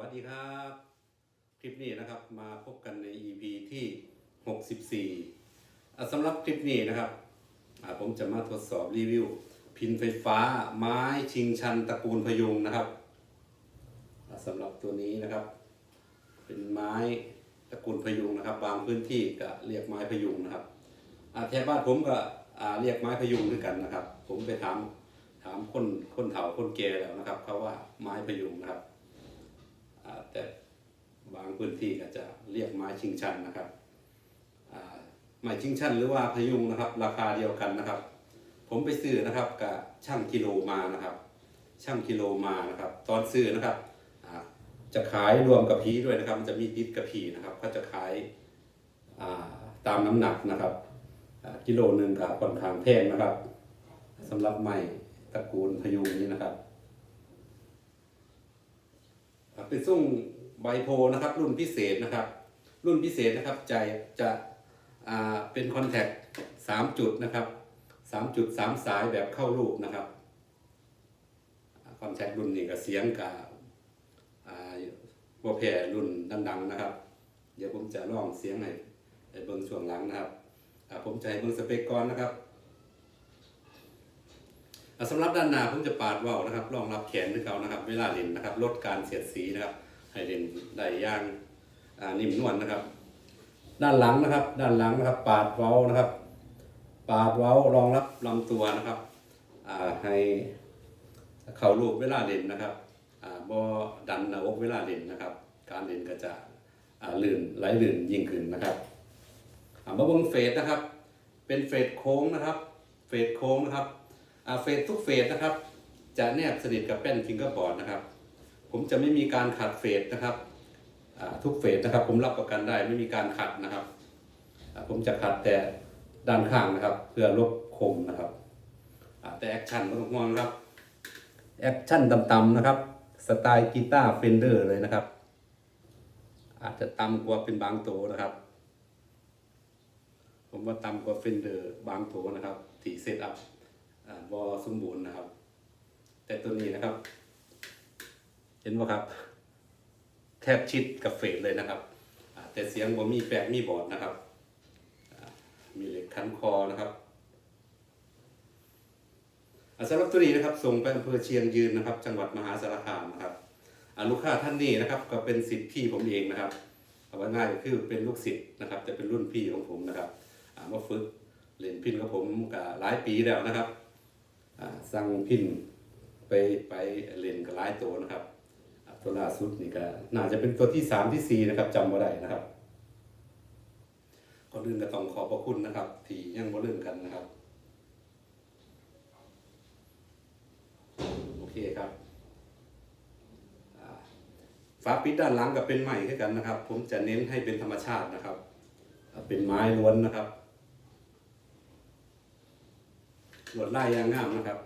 วัสดีครับ คลิปนี้นะครับมาพบกันใน EP ที่ 64อะสำหรับคลิปนี้นะครับ ผมจะมาทดสอบรีวิว พินไฟฟ้าไม้ชิงชันตระกูลพยุงนะครับสำหรับตัวนี้นะครับ เป็นไม้ตระกูลพยุงนะครับ บางพื้นที่ก็เรียกไม้พยุงนะครับแถวบ้านผมก็เรียกไม้พยุงด้วยกันนะครับ ผมไปถามถามคนคนเฒ่าคนแก่แล้วนะครับเขาว่าไม้พยุงนะครับ บางพื้นที่ก็จะเรียกไม้ชิงชันนะครับไม้ชิงชันหรือว่าพยุงนะครับ ราคาเดียวกันนะครับ ผมไปซื้อนะครับกับช่างกิโลมานะครับ ช่างกิโลมานะครับ ตอนซื้อนะครับจะขายรวมกับพีด้วยนะครับ มันจะมีติดกับพีนะครับก็จะขายาตามน้ำหนักนะครับกิโลหนึ่งกับค่อนข้างแพงนะครับสำหรับไม้ตระกูลพยุงนี้นะครับครับเป็นส่ง ไบโพลนะครับ รุ่นพิเศษนะครับ รุ่นพิเศษนะครับจะจะเป็นคอนแทคสามจุดนะครับสามจุดสามสายแบบเข้ารูปนะครับคอนแทครุ่นนี้กับเสียงกับอ่าวัวแพรรุ่นดังๆนะครับ เดี๋ยวผมจะลองเสียงให้เบิ้งช่วงหลังนะครับผมจะให้เบิ้งสเปกก่อนนะครับสำหรับด้านหน้าผมจะปาดว่าวนะครับรองรับแขนให้เขานะครับ เวลาเล่นนะครับ ลดการเสียดสีนะครับ ให้เล่นได้อย่างนิ่มนวลนะครับ ด้านหลังนะครับ ด้านหลังนะครับ ปาดเว้านะครับ ปาดเว้ารองรับลำตัวนะครับให้เข่ารูปเวลาเล่นนะครับอ่าบ่ดันหน้าอกเวลาเล่นนะครับ การเล่นก็จะลื่นไหลลื่นยิ่งขึ้นนะครับมาเบงเฟสนะครับ เป็นเฟสโค้งนะครับ เฟสโค้งนะครับเฟสทุกเฟสนะครับ จะแนบสนิทกับแป้นฟิงเกอร์บอร์ดนะครับ ผมจะไม่มีการขัดเฟสนะครับทุกเฟสนะครับ ผมรับประกันได้ไม่มีการขัดนะครับ ผมจะขัดแต่ด้านข้างนะครับ เพื่อลบคมนะครับแต่แอคชั่นต้องห่วงนครับแอคชั่นต่ำๆนะครับสไตล์กีตาร์เฟนเดอร์เลยนะครับ อาจจะต่ำกว่าเป็นบางโตนะครับ ผมว่าต่ำกว่าเฟนเดอร์บางโตนะครับที่เซตอัพอ่าบอสมบูรณ์นะครับ แต่ตัวนี้นะครับ เห็นไหมครับ แทบชิดกับเฟสเลยนะครับ แต่เสียงบ่มีแปลกมีบอดนะครับ มีเหล็กคันคอนะครับอาสำหรับตัวนี้นะครับส่งไปอำเภอเชียงยืนนะครับ จังหวัดมหาสารคามนะครับอ่าลูกค้าท่านนี้นะครับ ก็เป็นสิทธิ์พี่ผมเองนะครับเอาไว้ง่ายคือเป็นลูกศิษย์นะครับ จะเป็นรุ่นพี่ของผมนะครับมาฝึกเล่นพินกับผมกับหลายปีแล้วนะครับอ่าสั่งพินไปไปเล่นกับหลายตัวนะครับ ตัวล่าสุดนี่ก็น่าจะเป็นตัวที่สามที่สี่นะครับจำบ่ได้นะครับก่อนอื่นก็ต้องขอบพระคุณนะครับ ที่ยังบ่ลืมกันนะครับ โอเคครับอ่าฝาปิดด้านหลังกับเป็นใหม่คือกันนะครับ ผมจะเน้นให้เป็นธรรมชาตินะครับ เป็นไม้ล้วนนะครับลวดลายยางงามนะครับ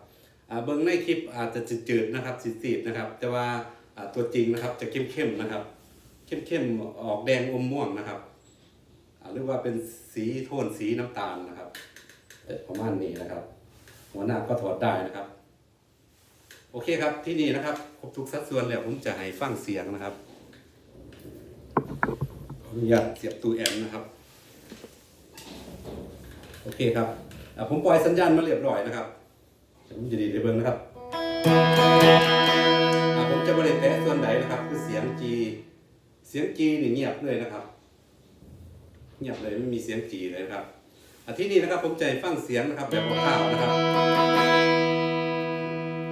เบิ้งในคลิปอาจจะจืดๆนะครับสีดๆนะครับ แต่ว่า ตัวจริงนะครับจะเข้มๆนะครับ เข้มๆออกแดงอมม่วงนะครับหรือว่าเป็นสีโทนสีน้ำตาลนะครับประมาณนี้นะครับ หัวหน้าก็ถอดได้นะครับ โอเคครับที่นี่นะครับครบทุกสัดส่วนแล้วผมจะให้ฟังเสียงนะครับขออนุญาตเสียบตู้แอมนะครับ โอเคครับผมปล่อยสัญญาณมาเรียบร้อยนะครับผมจะดีดเบิ่งนะครับ จะบริเวณแตะส่วนใดนะครับ คือเสียง G เสียง G นี่เงียบเลยนะครับ เงียบเลยไม่มีเสียง G เลยครับอที่นี่นะครับผมให้ฟังเสียงนะครับแบบคร่าวนะครับ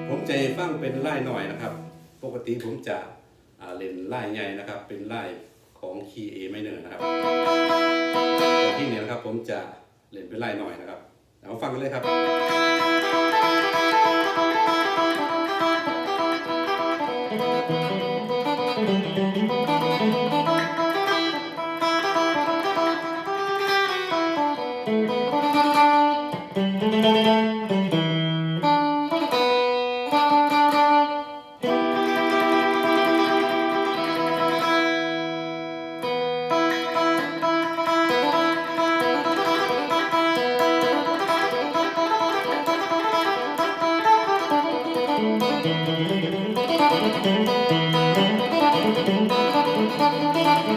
ผมให้ฟังเป็นไล่หน่อยนะครับ ปกติผมจะเล่นไล่ใหญ่นะครับ เป็นไล่ของคีย์ A minor นะครับแต่ที่นี่นะครับผมจะเล่นเป็นไล่หน่อยนะครับเอาฟังกันเลยครับ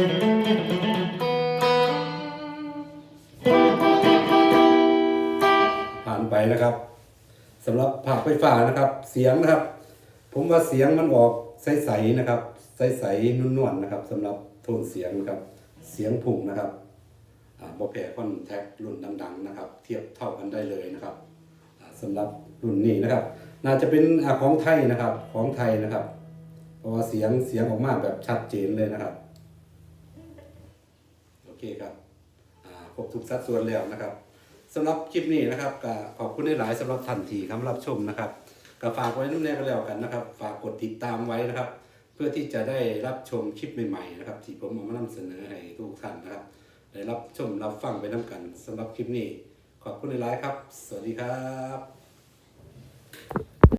ผ่านไปนะครับสำหรับภาคไฟฟ้านะครับ เสียงนะครับ ผมว่าเสียงมันออกใสๆนะครับ ใสๆนุ่นๆนะครับสำหรับโทนเสียงนะครับ เสียงผุ่งนะครับบอแพคอนแทครุ่นดัง ๆ นะครับ เทียบเท่ากันได้เลยนะครับสำหรับรุ่นนี้นะครับ น่าจะเป็นของไทยนะครับของไทยนะครับ เพราะว่าเสียงเสียงออกมาแบบชัดเจนเลยนะครับ เคครับครบทุกสัดส่วนแล้วนะครับสำหรับคลิปนี้นะครับก็ขอบคุณหลายสำหรับท่านที่เข้ามารับชมนะครับก็ฝากไว้น้ำแน่กันแล้วกันนะครับ ฝากกดติดตามไว้นะครับ เพื่อที่จะได้รับชมคลิปใหม่ๆนะครับ ที่ผมเอามานำเสนอให้ทุกท่านนะครับได้รับชมรับฟังไปน้ำกันสำหรับคลิปนี้ ขอบคุณหลายครับ สวัสดีครับ